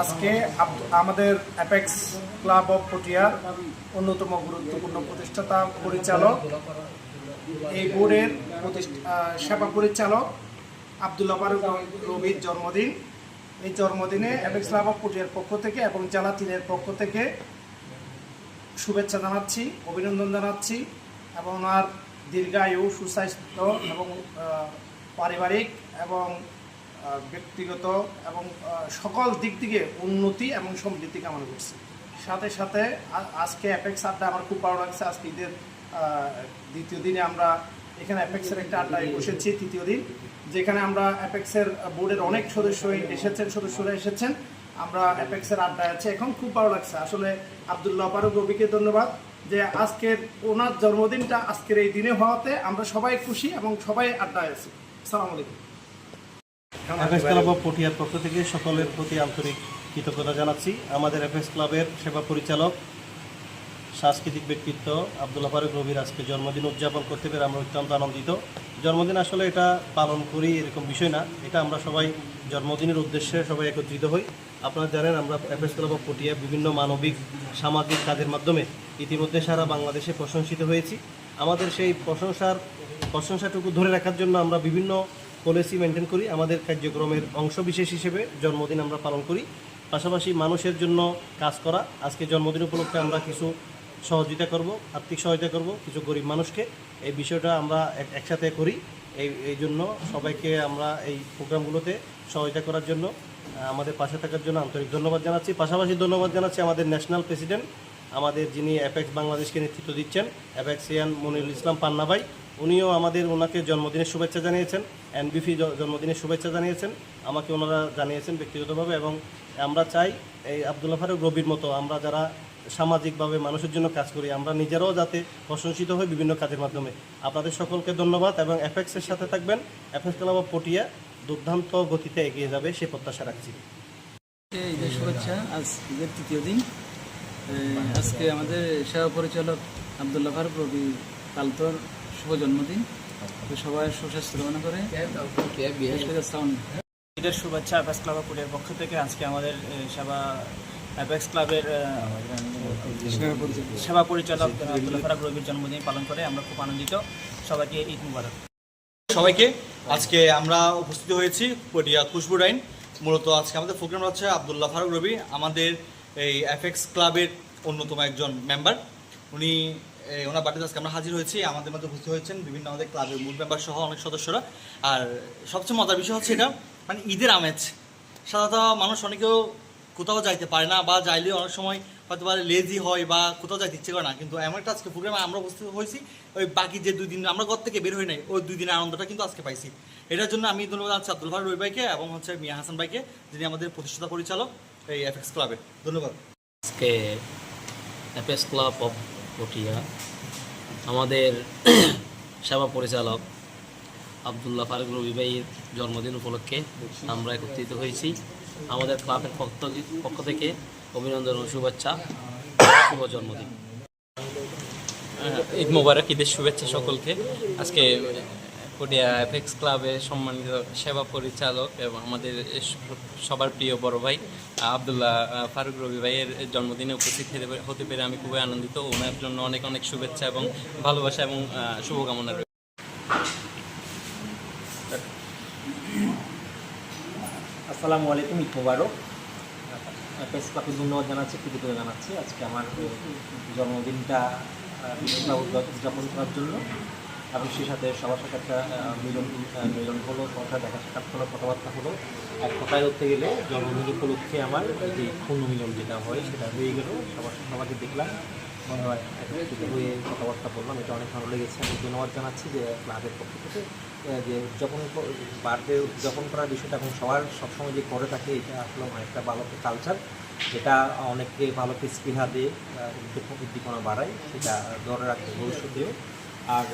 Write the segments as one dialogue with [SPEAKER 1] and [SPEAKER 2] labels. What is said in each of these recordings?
[SPEAKER 1] আজকে আমাদের apex club of পটিয়ার অন্যতম গুরুত্বপূর্ণ প্রতিষ্ঠাতা, পরিচালক। এই বোর্ডের সেবা পরিচালক আবদুল্লাহ ফারুক রবির জন্মদিন। এই জন্মদিনে অ্যাপেক্স ক্লাব অফ পটিয়ার পক্ষ থেকে এবং জেলা তিনের পক্ষ থেকে শুভেচ্ছা জানাচ্ছি, অভিনন্দন জানাচ্ছি এবং ওনার দীর্ঘায়ু, সুস্বাস্থ্য এবং পারিবারিক এবং ব্যক্তিগত এবং সকল দিক থেকে উন্নতি এবং সমৃদ্ধি কামনা করছি। সাথে সাথে আজকে অ্যাপেক্স আড্ডা আমার খুব ভালো লাগছে। আজকে ঈদের দ্বিতীয় দিনে আমরা এখানে অ্যাপেক্সের একটা আড্ডায় বসেছি, তৃতীয় দিন, যেখানে আমরা অ্যাপেক্সের বোর্ডের অনেক সদস্যই এসেছেন, সদস্যরা এসেছেন। আমরা অ্যাপেক্সের আড্ডায় আছি। এখন খুব ভালো লাগছে। আসলে আবদুল্লাহ ফারুক রবিকে ধন্যবাদ যে আজকের ওনার জন্মদিনটা আজকের এই দিনে হওয়াতে আমরা সবাই খুশি এবং সবাই আড্ডায় আছি। সালাম আলাইকুম।
[SPEAKER 2] এফএস ক্লাব অফ পটিয়ার পক্ষ থেকে সকলের প্রতি আন্তরিক কৃতজ্ঞতা জানাচ্ছি। আমাদের এফএস ক্লাবের সেবা পরিচালক, সাংস্কৃতিক ব্যক্তিত্ব আবদুল্লাহ ফারুক রবির আজকে জন্মদিন উদযাপন করতে পেরে আমরা অত্যন্ত আনন্দিত। জন্মদিন আসলে এটা পালন করি এরকম বিষয় না, এটা আমরা সবাই জন্মদিনের উদ্দেশ্যে সবাই একত্রিত হই। আপনারা জানেন আমরা এফএস ক্লাব অফ পটিয়া বিভিন্ন মানবিক, সামাজিক কাজের মাধ্যমে ইতিমধ্যে সারা বাংলাদেশে প্রশংসিত হয়েছি। আমাদের সেই প্রশংসার, প্রশংসাটুকু ধরে রাখার জন্য আমরা বিভিন্ন পলিসি মেনটেন করি, আমাদের কার্যক্রমের অংশ বিশেষ হিসেবে জন্মদিন আমরা পালন করি। পাশাপাশি মানুষের জন্য কাজ করা, আজকে জন্মদিন উপলক্ষে আমরা কিছু সহযোগিতা করব, আর্থিক সহায়তা করব কিছু গরিব মানুষকে। এই বিষয়টা আমরা এক- একসাথে করি। এই এই জন্য সবাইকে আমরা এই প্রোগ্রামগুলোতে সহায়তা করার জন্য আমাদের পাশে থাকার জন্য আন্তরিক ধন্যবাদ জানাচ্ছি। পাশাপাশি ধন্যবাদ জানাচ্ছি আমাদের ন্যাশনাল প্রেসিডেন্ট, আমাদের যিনি অ্যাপেক্স বাংলাদেশকে নেতৃত্ব দিচ্ছেন, অ্যাপেক্সিয়ান মনিরুল ইসলাম পান্না ভাই। উনিও আমাদের ওনাকে জন্মদিনের শুভেচ্ছা জানিয়েছেন এনবিফি জন্মদিনের শুভেচ্ছা জানিয়েছেন, আমাকে ওনারা জানিয়েছেন ব্যক্তিগতভাবে এবং আমরা চাই এই আবদুল্লা ফারুক রবির মতো আমরা যারা সামাজিকভাবে মানুষের জন্য কাজ করি, আমরা নিজেরাও যাতে প্রশংসিত হই বিভিন্ন কাজের মাধ্যমে। আপনাদের সকলকে ধন্যবাদ এবং এফএক্সের সাথে থাকবেন, এফএক্স ক্লাব পটিয়া দুর্দান্ত গতিতে এগিয়ে যাবে, সে প্রত্যাশা রাখছি।
[SPEAKER 3] ঈদের শুভেচ্ছা, আজ ঈদের তৃতীয় দিন। আজকে আমাদের সেবা পরিচালক আবদুল্লাহ ফারুক রবি কালতর শুভ জন্মদিন। তো সবাই সুস্বাস্থ্য কামনা করে। সাউন্ড
[SPEAKER 4] ঈদের শুভেচ্ছা অ্যাপেক্স ক্লাব অফ পুরিয়ার পক্ষ থেকে আজকে আমাদের সেবা অ্যাপেক্স ক্লাবের সেবা পরিচালক আব্দুল্লাহ ফারাক রবির জন্মদিন পালন করে। আমরা খুব আনন্দিত। সবাইকে ঈদ মুবারক।
[SPEAKER 5] সবাইকে আজকে আমরা উপস্থিত হয়েছি পটিয়া খুশবু ডাইন। মূলত আজকে আমাদের প্রোগ্রাম হচ্ছে আবদুল্লাহ ফারুক রবি আমাদের এই এফএক্স ক্লাবের অন্যতম একজন মেম্বার উনি ওনার বাড়িতে আজকে আমরা হাজির হয়েছি, আমাদের মধ্যে উপস্থিত হয়েছেন বিভিন্ন আমাদের ক্লাবের মূল মেম্বার সহ অনেক সদস্যরা। আর সবচেয়ে মজার বিষয় হচ্ছে এটা মানে ঈদের আমেজ। সাধারণত মানুষ অনেকেও কোথাও যাইতে পারে না, বা যাইলেও অনেক সময় হয়তো বা লেজি হয় বা কোথাও যাইতে ইচ্ছে করে না। কিন্তু এমন একটা আজকে প্রোগ্রামে আমরা উপস্থিত হয়েছি, ওই বাকি যে দুই দিন আমরা ঘর থেকে বের হই নাই, ওই দুই দিনের আনন্দটা কিন্তু আজকে পাইছি। এটার জন্য আমি ধন্যবাদ জানাচ্ছি আব্দুল ভাই রবি ভাইকে এবং হচ্ছে মিয়া হাসান ভাইকে, যিনি আমাদের প্রতিষ্ঠাতা পরিচালক এই এফএক্স ক্লাবের ধন্যবাদ।
[SPEAKER 6] আজকে ক্লাব অফ পটিয়া। আমাদের সেবা পরিচালক আবদুল্লাহ ফারুক রবি ভাইয়ের জন্মদিন উপলক্ষে আমরা একত্রিত হয়েছি। আমাদের ক্লাবের পক্ষ পক্ষ থেকে অভিনন্দন ও শুভেচ্ছা, শুভ জন্মদিন।
[SPEAKER 7] ঈদ মুবারক, ঈদের শুভেচ্ছা সকলকে। আজকে পটিয়া এফএক্স ক্লাবের সম্মানিত সেবা পরিচালক এবং আমাদের সবার প্রিয় বড় ভাই, আবদুল্লাহ ফারুক রবি ভাইয়ের জন্মদিনে উপস্থিত হতে পেরে আমি খুবই আনন্দিত। ওনার জন্য অনেক অনেক শুভেচ্ছা এবং ভালোবাসা এবং শুভকামনা রয়েছে
[SPEAKER 8] আসসালামু আলাইকুম ঈদ মুবারক প্রেস ক্লাবকে ধন্যবাদ জানাচ্ছি, কৃতজ্ঞতা জানাচ্ছি আজকে আমার জন্মদিনটা উদযাপন করার জন্য। সেই সাথে সবার সাথে একটা মিলন মিলন হলো সবার দেখা সাক্ষাৎ হলো, কথাবার্তা হলো। এক কথায় ধরতে গেলে জন্মদিন উপলক্ষে আমার যে পূর্ণ মিলন যেটা হয়, সেটা হয়ে গেল। সবার সবাইকে দেখলাম মনে হয় কথাবার্তা বললাম। এটা অনেক ভালো লেগেছে। আমি ধন্যবাদ জানাচ্ছি যে ক্লাবের পক্ষ থেকে যে উদযাপন বার্থডে উদযাপন করার বিষয়টা এখন সবার সবসময় যে করে থাকে, এটা আসলে অনেকটা ভালো কালচার যেটা অনেককে ভালো স্পৃহা দিয়ে উদ্দীপনা বাড়ায়, সেটা ধরে রাখবে ভবিষ্যতেও। আর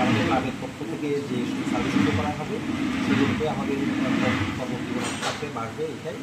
[SPEAKER 8] আমাদের পক্ষ থেকে যে সার্ভিসগুলো করা হবে সেগুলোতে আমাদের থাকবে বাড়বে এটাই।